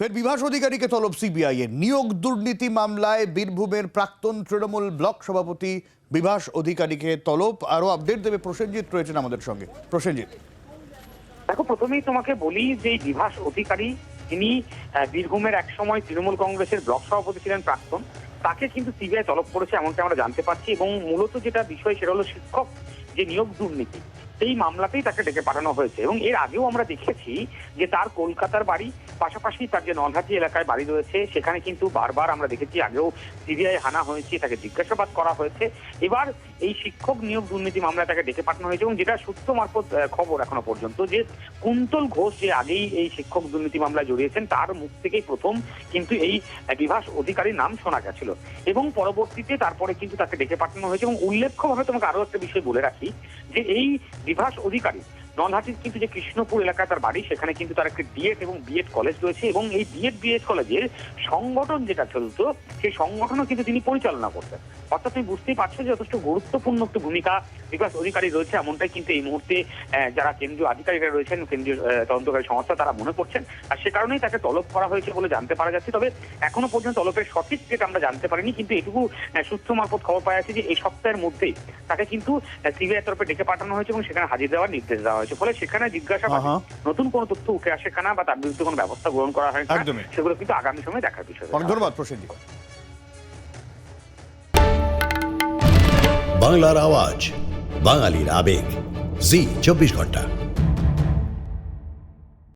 ফের বিভাস অধিকারীকে তলব সিবিআই এর নিয়োগ দুর্নীতি মামলায় বীরভূমের প্রাক্তন তৃণমূল ব্লক সভাপতি বিভাস অধিকারীকে তলব। আরও আপডেট দেবে প্রসেনজিৎ রয়েছেন আমাদের সঙ্গে। প্রসেনজিৎ। দেখো প্রথমেই তোমাকে বলি যে বিভাস অধিকারী আহ, বীরভূমের এক সময় তৃণমূল কংগ্রেসের ব্লক সভাপতি ছিলেন প্রাক্তন। তাকে কিন্তু সিবিআই তলব করেছে এমনটা আমরা জানতে পারছি এবং মূলত যেটা বিষয় সেটা হলো শিক্ষক যে নিয়োগ দুর্নীতি সেই মামলাতেই তাকে ডেকে পাঠানো হয়েছে। এবং এর আগেও আমরা দেখেছি যে তার কলকাতার বাড়ি পাশাপাশি তার যে নলহাটি এলাকায় বাড়ি রয়েছে, সেখানে কিন্তু বারবার আমরা দেখেছি, আগেও সিবিআই হানা হয়েছে, তাকে জিজ্ঞাসাবাদ করা হয়েছে। এবার এই শিক্ষক নিয়োগ দুর্নীতি মামলায় তাকে ডেকে পাঠানো হয়েছে এবং যেটা সূত্র মারফত খবর এখনও পর্যন্ত যে কুন্তল ঘোষ যে আগেই এই শিক্ষক দুর্নীতি মামলায় জড়িয়েছেন, তার মুখ থেকেই প্রথম কিন্তু এই বিভাস অধিকারীর নাম শোনা গেছিল। এবং পরবর্তীতে তারপরে কিন্তু তাকে ডেকে পাঠানো হয়েছে এবং উল্লেখ্যভাবে তোমাকে আরও একটা বিষয় বলে রাখি যে এই বিভাস অধিকারী নলহাটির কিন্তু যে কৃষ্ণপুর এলাকা তার বাড়ি, সেখানে কিন্তু তার একটি বিএড এবং বিএড কলেজ রয়েছে এবং এই বিএড বিএড কলেজের সংগঠন যেটা চলতো, সেই সংগঠনও কিন্তু তিনি পরিচালনা করতেন। অর্থাৎ তুমি বুঝতেই পারছ যে যথেষ্ট গুরুত্বপূর্ণ একটা ভূমিকা বিকাশ অধিকারী রয়েছে, এমনটাই কিন্তু এই মুহূর্তে যারা কেন্দ্রীয় আধিকারিকরা রয়েছেন, কেন্দ্রীয় তদন্তকারী সংস্থা, তারা মনে করছেন। আর সে কারণেই তাকে তলব করা হয়েছে বলে জানতে পারা যাচ্ছে। তবে এখনও পর্যন্ত তলবের সঠিক যেটা আমরা জানতে পারিনি, কিন্তু এটুকু সূত্র মারফত খবর পাওয়া যাচ্ছে যে এই সপ্তাহের মধ্যেই তাকে কিন্তু সিবিআই তরফে ডেকে পাঠানো হয়েছে এবং সেখানে হাজির দেওয়ার নির্দেশ দেওয়া হয়েছে ফলে সেখানে জিজ্ঞাসা। নতুন কোনো তথ্য উঠে আসে না বা তার বিরুদ্ধে কোনো ব্যবস্থা গ্রহণ করা হয়। সেগুলো কিন্তু আগামী সময় দেখার বিষয় অনেক ধন্যবাদ প্রসেনজিৎ বাংলার আওয়াজ বাঙালির আবেগ। জি চব্বিশ ঘণ্টা।